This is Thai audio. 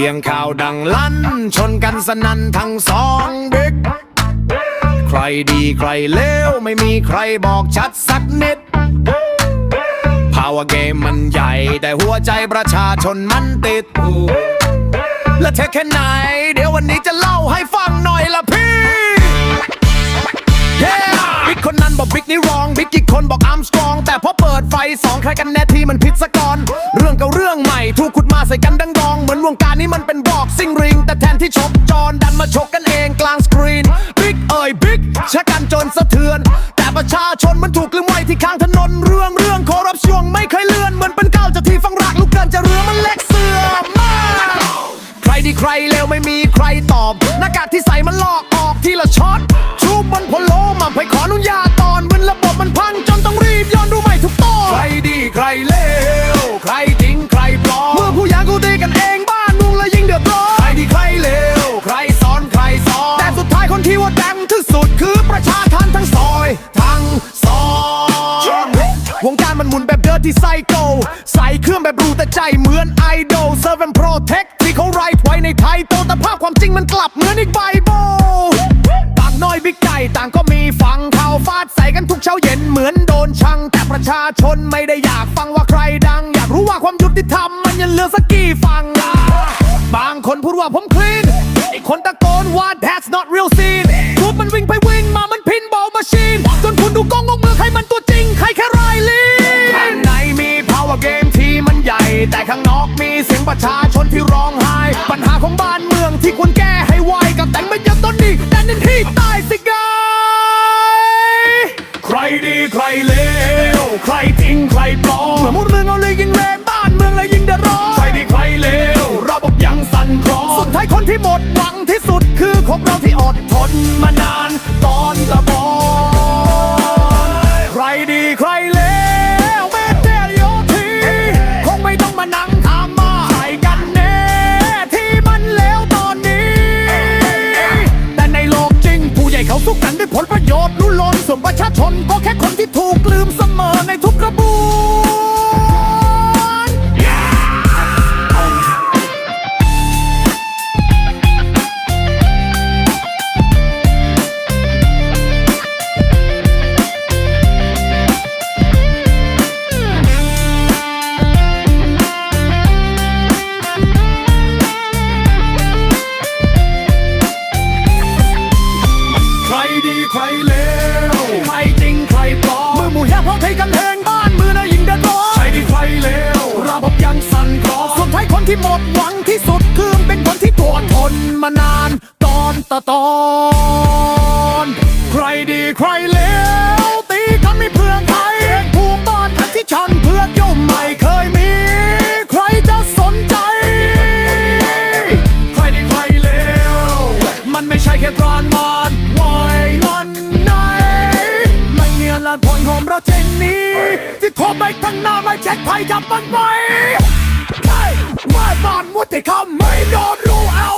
สียงข่าวดังลั่น ชนกันสนั่นทั้งสองบิ๊กใครดีใครเลวไม่มีใครบอกชัดสักนิด Power Game มันใหญ่ แต่หัวใจประชาชนมันติด และเทคแค่ไหน เดี๋ยววันนี้จะเล่าให้ฟังหน่อยละพี่ Yeah บิ๊กคนนั้นบอกบิ๊กนี่รองบิ๊กอีกคนบอกอัมสตรอง แต่พอเปิดไฟสองใครกันแน่ที่มันผิดสะก่อนเรื่องเก่าเรื่องใหม่ ถูกขุดมาใส่กันดังานี้มันเป็นบอกซิงริง แต่แทนที่ชกจอนดันมาชกกันเองกลางสกรีน บิ๊กเอ่ยบิ๊กชะกันจนสะเทือน แต่ประชาชนมันถูกลืมไว้ที่ข้างถนนเรื่องเรื่องคอร์รัปชันไม่เคยเลื่อน เหมือนเป็นก้าวจากที่ฟังรากลูกเกินจะเรือมันเล็กเสื่อมมากใครดีใครเลวไม่มีใครตอบหน้ากากที่ใส่มันลอกออกทีละช็อตชูบบนพโลมาไปขออนุญาตตอนมันระบบมันพังจนต้อง มันหมุนแบบเดิร์ที่ไซโกใส่เครื่องแบบรูแต่ใจเหมือนไอดอลเซอร์เวนโปรเทคที่เขาไรไว้ในไทยโตแต่ภาพความจริงมันกลับเหมือนอีกไบเบิลปากน้อยบิ๊กใหญ่ต่างก็มีฟังข่าวฟาดใส่กันทุกเช้าเย็นเหมือนโดนชัง แต่ประชาชนไม่ได้อยากฟังว่าใครดัง อยากรู้ว่าความยุติธรรมมันยังเหลือสักกี่ฟังล่ะบางคนพูดว่าผม แต่ข้างนอกมีเสียงประชาชนที่ร้องไห้ ปัญหาของบ้านเมืองที่ควรแก้ให้ไวกับแต่งไม่เยอะต้นนี้แต่นันที่ตายสิกายใครดีใครเลวใครจริงใครปลอมเมื่อมุดเมืองเอาเลยยิงแรงบ้านเมืองเลยยิงเดือดร้อนใครดีใครเลวระบบยังสั่นคลอนสุดท้ายคนที่หมดหวังที่สุดคือพวกเราที่อดทนมานาน นั่งถามมาใครกันแน่ที่มันเลวตอนนี้ แต่ในโลกจริงผู้ใหญ่เขาสู้กันด้วยผลประโยชน์ลุ้นล้นส่วนประชาชนก็แค่คนที่ถูก ดีใครเลวใครจริงใครปลอมเมื่อหมู่ยาพอไทยกันแหงบ้านเมืองน่ะยิ่งเดือดร้อนใครดีใครเลวระบบยังสั่นคลอนสุดท้ายคนที่หมดหวังที่สุดคือเป็นคนที่ทนทนมานานตอนต่อตอนใครดีใครเลวตีกันไม่เพื่อใครภูมิบ้านทันที่ชันเพื่อนย่อมไม่เคยมี ใครจะสนใจ ใครดีใครเลวมันไม่ใช่แค่ ยนละผลของเราเจนนี้ที่โทรไปข้งหน้าไม่เช็คภัยจับมันไว้ใช่ว่าบานมุดที่เขาไม่โดนรู้เอา